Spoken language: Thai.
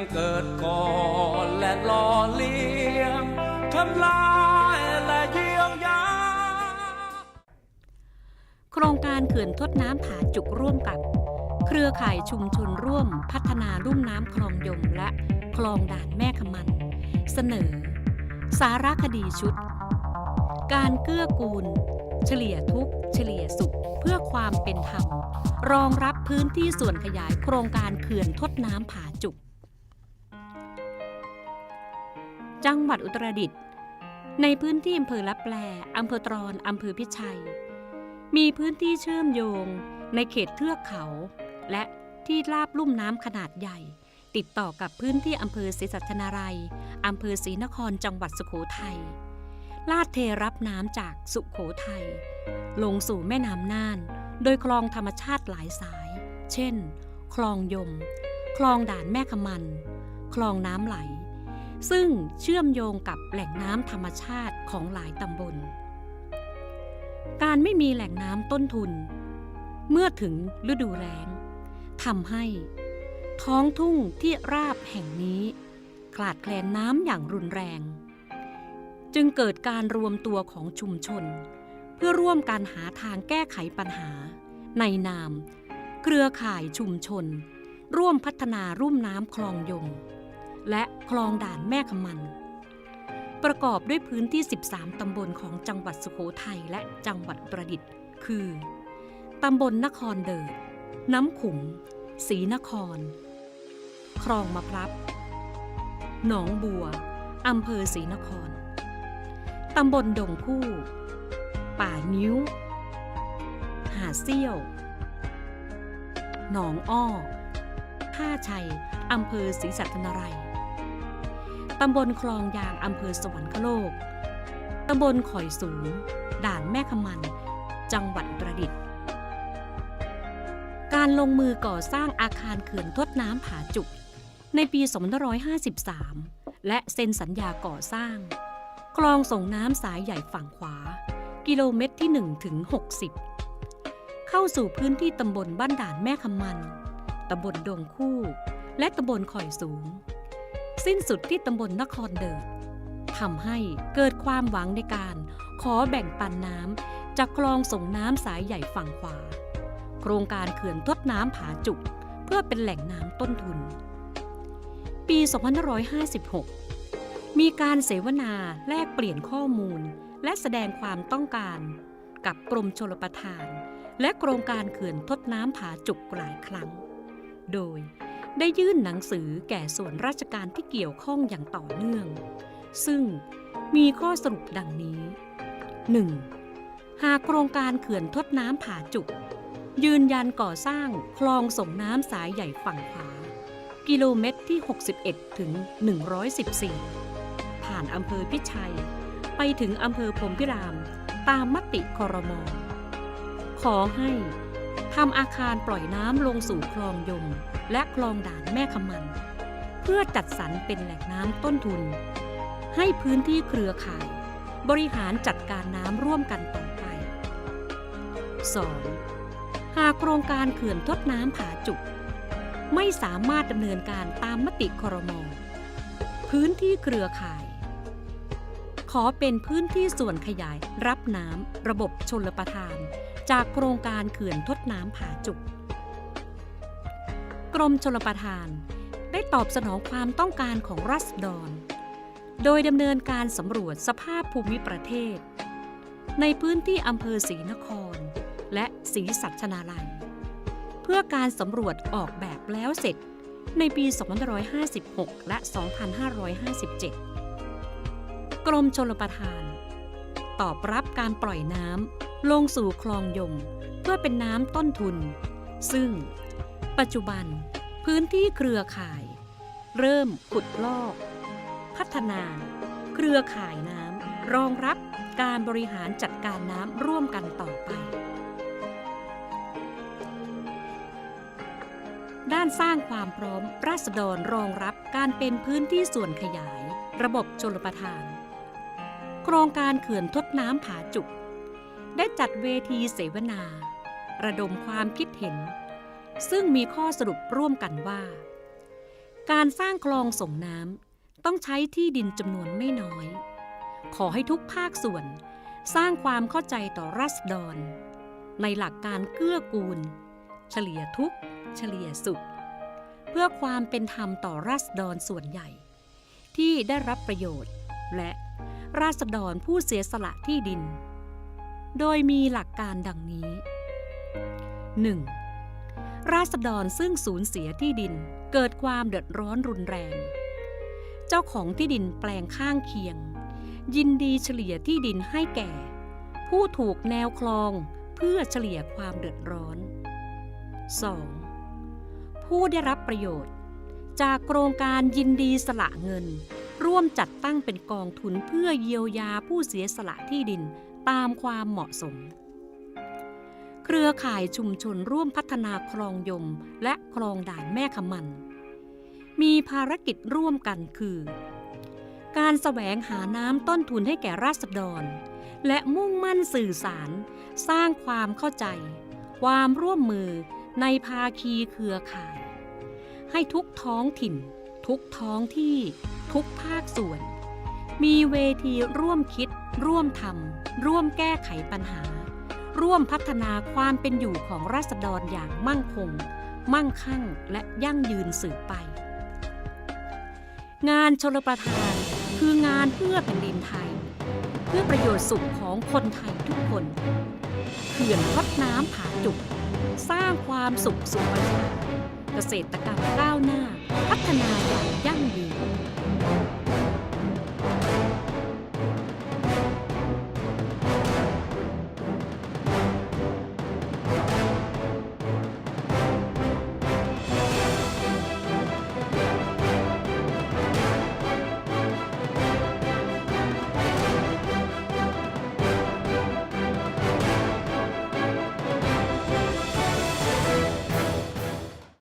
งเกิดก่อนและหล่อเลี้ยงทำลายและเยียวยา โครงการเขื่อนทดน้ำผาจุกร่วมกับ เครือข่ายชุมชนร่วมพัฒนาลุ่มน้ำคลองยมและคลองด่านแม่ขมัน เสนอ สารคดีชุด การเกื้อกูล เฉลี่ยทุกเฉลี่ยสุขเพื่อความเป็นธรรม รองรับพื้นที่ส่วนขยายโครงการเขื่อนทดน้ำผาจุก จังหวัดอุตรดิตถ์ในพื้นที่อำเภอลับแลอำเภอตรอนอำเภอพิชัย มีพื้นที่เชื่อมโยงในเขตเทือกเขา และที่ลาบลุ่มน้ำขนาดใหญ่ ติดต่อกับพื้นที่อำเภอศรีสัชนาลัยอำเภอศรีนครจังหวัดสุโขทัยลาดเทรับน้ำจากสุโขทัยลงสู่แม่น้ำน่าน โดยคลองธรรมชาติหลายสาย เช่น คลองยม คลองด่านแม่ขมัน คลองน้ำไหล ซึ่งเชื่อมโยงกับแหล่งน้ำธรรมชาติของหลายตำบล การไม่มีแหล่งน้ำต้นทุน เมื่อถึงฤดูแล้งทำให้ ท้องทุ่งที่ราบแห่งนี้ ขาดแคลนน้ำอย่างรุนแรง จึงเกิดการรวมตัวของชุมชน เพื่อร่วมการหาทางแก้ไขปัญหา ในนาม เครือข่ายชุมชน ร่วมพัฒนารุ่มน้ำคลองยม และคลองด่านแม่ขมัน ประกอบด้วยพื้นที่ 13 ตำบลของจังหวัดสุโขทัยและจังหวัดอุตรดิตถ์คือ ตำบลนครเดิดน้ำขุมศรีนคร คลองมะพร้าวหนองบัว อำเภอศรีนคร ตำบลดงคู่ ป่านิ้ว หาเซี่ยว หนองอ้อท่าชัย อำเภอศรีสัชนาลัย ตำบลคลองยางอำเภอสวรรคโลก ตำบลข่อยสูง ด่านแม่ขมัน จังหวัดอุตรดิตถ์การลงมือก่อสร้างอาคารเขื่อนทดน้ำผาจุก ในปี 2553 และเซ็นสัญญาก่อสร้าง คลองส่งน้ำสายใหญ่ฝั่งขวา กิโลเมตรที่1ถึง60 เข้าสู่พื้นที่ตำบลบ้านด่านแม่คำมัน ตำบลดงคู่ และตำบลข่อยสูง สิ้นสุดที่ตำบลนครเดิดทำให้เกิดความหวังในการขอแบ่งปันน้ำจากคลองส่งน้ำสายใหญ่ฝั่งขวา โครงการเขื่อนทดน้ำผาจุก เพื่อเป็นแหล่งน้ำต้นทุน ปี 2556 มีการเสวนาแลกเปลี่ยนข้อมูล และแสดงความต้องการ กับกรมชลประทาน และโครงการเขื่อนทดน้ำผาจุกหลายครั้ง โดย ได้ยื่นหนังสือแก่ส่วนราชการที่เกี่ยวข้องอย่างต่อเนื่อง ซึ่งมีข้อสรุปดังนี้ 1. หากโครงการเขื่อนทดน้ำผาจุก ยืนยันก่อสร้างคลองส่งน้ำสายใหญ่ฝั่งขวา กิโลเมตรที่ 61 ถึง 114 ผ่านอำเภอพิชัย ไปถึงอำเภอพรมพิราม ตามมติคอรมอขอให้ ทำอาคารปล่อยน้ำลงสู่คลองยม และคลองด่านแม่ขมัน เพื่อจัดสรรเป็นแหล่งน้ำต้นทุน ให้พื้นที่เครือข่าย บริหารจัดการน้ำร่วมกันต่อไป 2. หากโครงการเขื่อนทดน้ำผาจุก ไม่สามารถดำเนินการตามมติครมพื้นที่เครือข่าย ขอเป็นพื้นที่ส่วนขยายรับน้ำระบบชนละประทาน จากโครงการเขื่อนทดน้ำผาจุก กรมชลประทานได้ตอบสนองความต้องการของรัษฎร โดยดำเนินการสำรวจสภาพภูมิประเทศ ในพื้นที่อำเภอศรีนคร และศรีสัชนาลัย เพื่อการสำรวจออกแบบแล้วเสร็จในปี 2556 และ 2557 กรมชลประทาน ตอบรับการปล่อยน้ำลงสู่คลองยม เพื่อเป็นน้ำต้นทุน ซึ่ง ปัจจุบันพื้นที่เครือข่าย เริ่มขุดลอก พัฒนา เครือข่ายน้ำรองรับการบริหารจัดการน้ำร่วมกันต่อไป ด้านสร้างความพร้อมราษฎรรองรับการเป็นพื้นที่ส่วนขยาย ระบบชลประทาน โครงการเขื่อนทดน้ำผาจุก ได้จัดเวทีเสวนา ระดมความคิดเห็น ซึ่งมีข้อสรุปร่วมกันว่า การสร้างคลองส่งน้ำต้องใช้ที่ดินจำนวนไม่น้อย ขอให้ทุกภาคส่วนสร้างความเข้าใจต่อรัษฎร ในหลักการเกื้อกูล เฉลี่ยทุกเฉลี่ยสุข เพื่อความเป็นธรรมต่อราษฎรส่วนใหญ่ ที่ได้รับประโยชน์และ ราษฎรผู้เสียสละที่ดิน โดยมีหลักการดังนี้ 1. ราษฎรซึ่งสูญเสียที่ดินเกิดความเดือดร้อนรุนแรง เจ้าของที่ดินแปลงข้างเคียง ยินดีเฉลี่ยที่ดินให้แก่ ผู้ถูกแนวคลองเพื่อเฉลี่ยความเดือดร้อน 2. ผู้ได้รับประโยชน์ จากโครงการยินดีสละเงิน ร่วมจัดตั้งเป็นกองทุนเพื่อเยียวยาผู้เสียสละที่ดินตามความเหมาะสม เครือข่ายชุมชนร่วมพัฒนาคลองยมและคลองด่านแม่ขมัน มีภารกิจร่วมกันคือ การแสวงหาน้ำต้นทุนให้แก่ราษฎร และมุ่งมั่นสื่อสาร สร้างความเข้าใจ ความร่วมมือในภาคีเครือข่าย ให้ทุกท้องถิ่น ทุกท้องที่ทุกภาคส่วน มีเวทีร่วมคิด ร่วมทำร่วมแก้ไขปัญหา ร่วมพัฒนาความเป็นอยู่ของราษฎรอย่างมั่งคง มั่งคั่งและยั่งยืนสืบไป งานชลประทานคืองานเพื่อแผ่นดินไทย เพื่อประโยชน์สุขของคนไทยทุกคนเขื่อนทดน้ำผาจุก สร้างความสุขสุขประชาเกษตรกรรมก้าวหน้า พัฒนาอย่างยั่ง